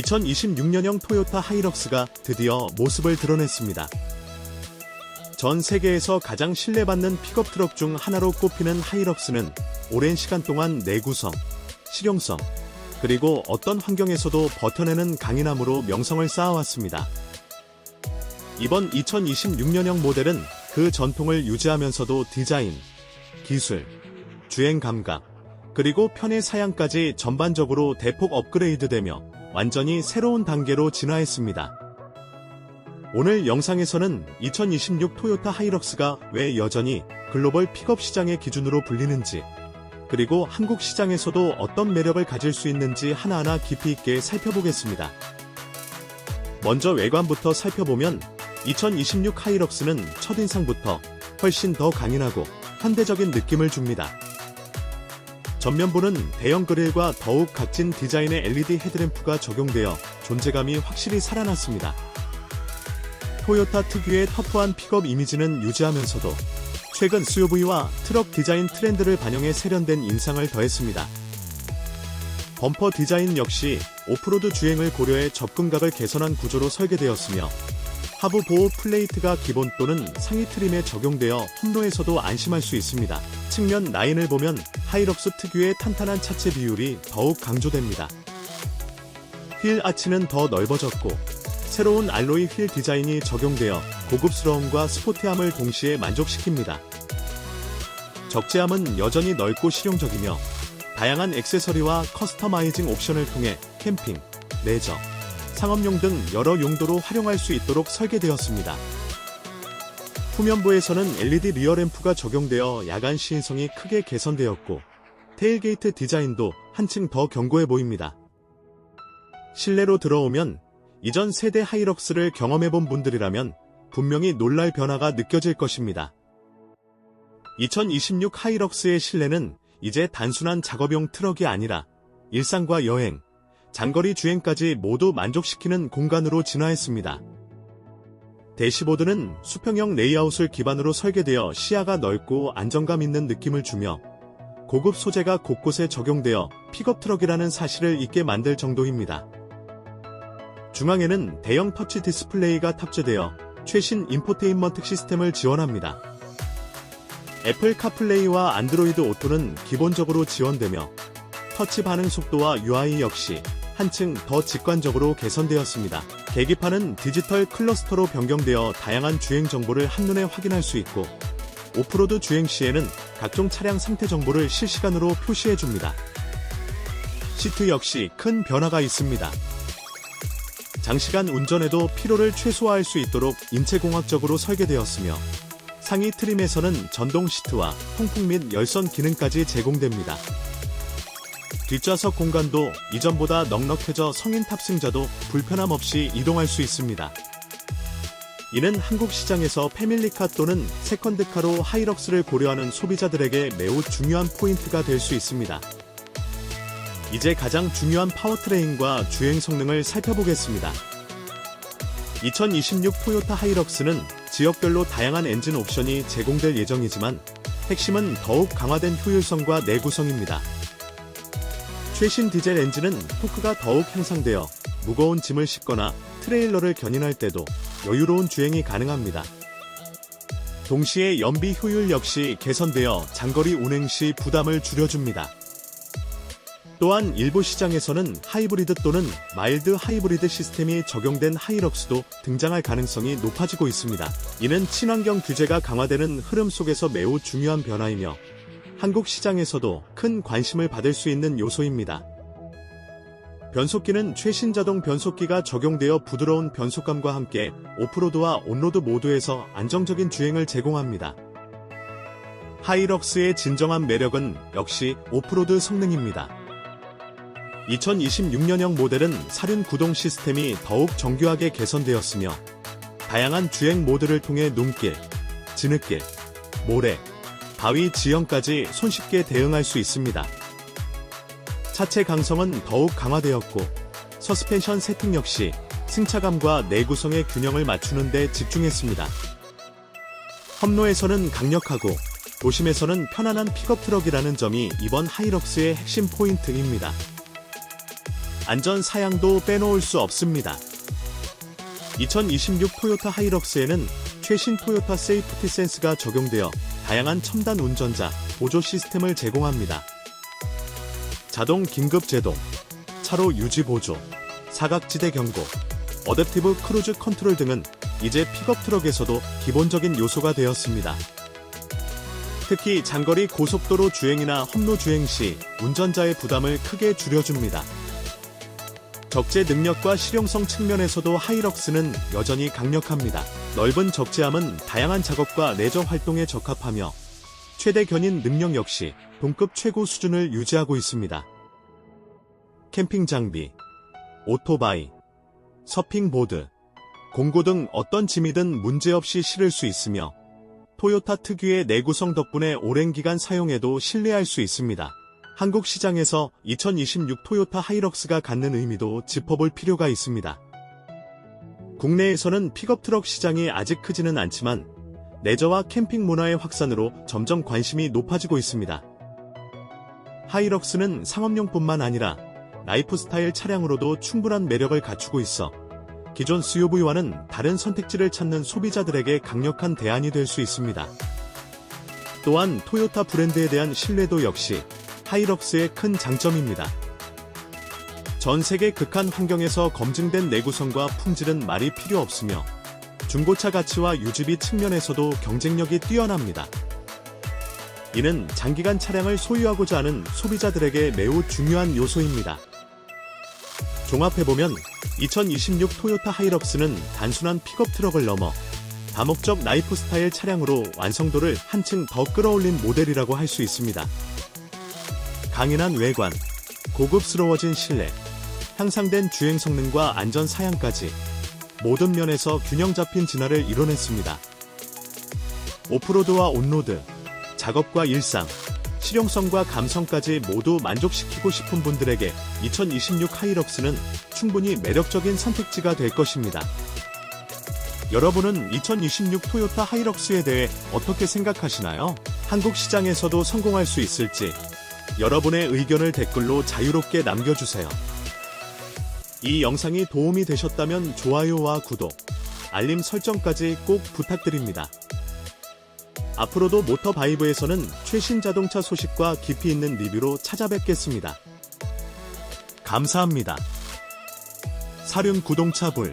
2026년형 토요타 하이럭스가 드디어 모습을 드러냈습니다. 전 세계에서 가장 신뢰받는 픽업 트럭 중 하나로 꼽히는 하이럭스는 오랜 시간 동안 내구성, 실용성, 그리고 어떤 환경에서도 버텨내는 강인함으로 명성을 쌓아왔습니다. 이번 2026년형 모델은 그 전통을 유지하면서도 디자인, 기술, 주행 감각, 그리고 편의 사양까지 전반적으로 대폭 업그레이드되며 완전히 새로운 단계로 진화했습니다. 오늘 영상에서는 2026 토요타 하이럭스가 왜 여전히 글로벌 픽업 시장의 기준으로 불리는지, 그리고 한국 시장에서도 어떤 매력을 가질 수 있는지 하나하나 깊이 있게 살펴보겠습니다. 먼저 외관부터 살펴보면 2026 하이럭스는 첫인상부터 훨씬 더 강인하고 현대적인 느낌을 줍니다. 전면부는 대형 그릴과 더욱 각진 디자인의 LED 헤드램프가 적용되어 존재감이 확실히 살아났습니다. 토요타 특유의 터프한 픽업 이미지는 유지하면서도 최근 SUV와 트럭 디자인 트렌드를 반영해 세련된 인상을 더했습니다. 범퍼 디자인 역시 오프로드 주행을 고려해 접근각을 개선한 구조로 설계되었으며 하부 보호 플레이트가 기본 또는 상위 트림에 적용되어 험로에서도 안심할 수 있습니다. 측면 라인을 보면 하이럭스 특유의 탄탄한 차체 비율이 더욱 강조됩니다. 휠 아치는 더 넓어졌고 새로운 알로이 휠 디자인이 적용되어 고급스러움과 스포티함을 동시에 만족시킵니다. 적재함은 여전히 넓고 실용적이며 다양한 액세서리와 커스터마이징 옵션을 통해 캠핑, 레저, 상업용 등 여러 용도로 활용할 수 있도록 설계되었습니다. 후면부에서는 LED 리어램프가 적용되어 야간 시인성이 크게 개선되었고 테일게이트 디자인도 한층 더 견고해 보입니다. 실내로 들어오면 이전 세대 하이럭스를 경험해본 분들이라면 분명히 놀랄 변화가 느껴질 것입니다. 2026 하이럭스의 실내는 이제 단순한 작업용 트럭이 아니라 일상과 여행, 장거리 주행까지 모두 만족시키는 공간으로 진화했습니다. 대시보드는 수평형 레이아웃을 기반으로 설계되어 시야가 넓고 안정감 있는 느낌을 주며 고급 소재가 곳곳에 적용되어 픽업 트럭이라는 사실을 잊게 만들 정도입니다. 중앙에는 대형 터치 디스플레이가 탑재되어 최신 인포테인먼트 시스템을 지원합니다. 애플 카플레이와 안드로이드 오토는 기본적으로 지원되며 터치 반응 속도와 UI 역시 한층 더 직관적으로 개선되었습니다. 계기판은 디지털 클러스터로 변경되어 다양한 주행 정보를 한눈에 확인할 수 있고 오프로드 주행 시에는 각종 차량 상태 정보를 실시간으로 표시해 줍니다. 시트 역시 큰 변화가 있습니다. 장시간 운전에도 피로를 최소화할 수 있도록 인체공학적으로 설계되었으며 상위 트림에서는 전동 시트와 통풍 및 열선 기능까지 제공됩니다. 뒷좌석 공간도 이전보다 넉넉해져 성인 탑승자도 불편함 없이 이동할 수 있습니다. 이는 한국 시장에서 패밀리카 또는 세컨드카로 하이럭스를 고려하는 소비자들에게 매우 중요한 포인트가 될 수 있습니다. 이제 가장 중요한 파워트레인과 주행 성능을 살펴보겠습니다. 2026 토요타 하이럭스는 지역별로 다양한 엔진 옵션이 제공될 예정이지만 핵심은 더욱 강화된 효율성과 내구성입니다. 최신 디젤 엔진은 토크가 더욱 향상되어 무거운 짐을 싣거나 트레일러를 견인할 때도 여유로운 주행이 가능합니다. 동시에 연비 효율 역시 개선되어 장거리 운행 시 부담을 줄여줍니다. 또한 일부 시장에서는 하이브리드 또는 마일드 하이브리드 시스템이 적용된 하이럭스도 등장할 가능성이 높아지고 있습니다. 이는 친환경 규제가 강화되는 흐름 속에서 매우 중요한 변화이며 한국 시장에서도 큰 관심을 받을 수 있는 요소입니다. 변속기는 최신 자동 변속기가 적용되어 부드러운 변속감과 함께 오프로드와 온로드 모두에서 안정적인 주행을 제공합니다. 하이럭스의 진정한 매력은 역시 오프로드 성능입니다. 2026년형 모델은 사륜 구동 시스템이 더욱 정교하게 개선되었으며 다양한 주행 모드를 통해 눈길, 진흙길, 모래, 바위 지형까지 손쉽게 대응할 수 있습니다. 차체 강성은 더욱 강화되었고 서스펜션 세팅 역시 승차감과 내구성의 균형을 맞추는 데 집중했습니다. 험로에서는 강력하고 도심에서는 편안한 픽업 트럭이라는 점이 이번 하이럭스의 핵심 포인트입니다. 안전 사양도 빼놓을 수 없습니다. 2026 토요타 하이럭스에는 최신 토요타 세이프티 센스가 적용되어 다양한 첨단 운전자 보조 시스템을 제공합니다. 자동 긴급 제동, 차로 유지 보조, 사각지대 경고, 어댑티브 크루즈 컨트롤 등은 이제 픽업 트럭에서도 기본적인 요소가 되었습니다. 특히 장거리 고속도로 주행이나 험로 주행 시 운전자의 부담을 크게 줄여줍니다. 적재 능력과 실용성 측면에서도 하이럭스는 여전히 강력합니다. 넓은 적재함은 다양한 작업과 레저 활동에 적합하며 최대 견인 능력 역시 동급 최고 수준을 유지하고 있습니다. 캠핑 장비, 오토바이, 서핑보드, 공구 등 어떤 짐이든 문제없이 실을 수 있으며 토요타 특유의 내구성 덕분에 오랜 기간 사용해도 신뢰할 수 있습니다. 한국 시장에서 2026 토요타 하이럭스가 갖는 의미도 짚어볼 필요가 있습니다. 국내에서는 픽업 트럭 시장이 아직 크지는 않지만 레저와 캠핑 문화의 확산으로 점점 관심이 높아지고 있습니다. 하이럭스는 상업용뿐만 아니라 라이프 스타일 차량으로도 충분한 매력을 갖추고 있어 기존 SUV와는 다른 선택지를 찾는 소비자들에게 강력한 대안이 될 수 있습니다. 또한 토요타 브랜드에 대한 신뢰도 역시 하이럭스의 큰 장점입니다. 전 세계 극한 환경에서 검증된 내구성과 품질은 말이 필요 없으며 중고차 가치와 유지비 측면에서도 경쟁력이 뛰어납니다. 이는 장기간 차량을 소유하고자 하는 소비자들에게 매우 중요한 요소입니다. 종합해보면 2026 토요타 하이럭스는 단순한 픽업 트럭을 넘어 다목적 라이프 스타일 차량으로 완성도를 한층 더 끌어올린 모델이라고 할 수 있습니다. 강인한 외관, 고급스러워진 실내, 향상된 주행 성능과 안전 사양까지 모든 면에서 균형 잡힌 진화를 이뤄냈습니다. 오프로드와 온로드, 작업과 일상, 실용성과 감성까지 모두 만족시키고 싶은 분들에게 2026 하이럭스는 충분히 매력적인 선택지가 될 것입니다. 여러분은 2026 토요타 하이럭스에 대해 어떻게 생각하시나요? 한국 시장에서도 성공할 수 있을지 여러분의 의견을 댓글로 자유롭게 남겨주세요. 이 영상이 도움이 되셨다면 좋아요와 구독, 알림 설정까지 꼭 부탁드립니다. 앞으로도 모터바이브에서는 최신 자동차 소식과 깊이 있는 리뷰로 찾아뵙겠습니다. 감사합니다. 사륜 구동차 불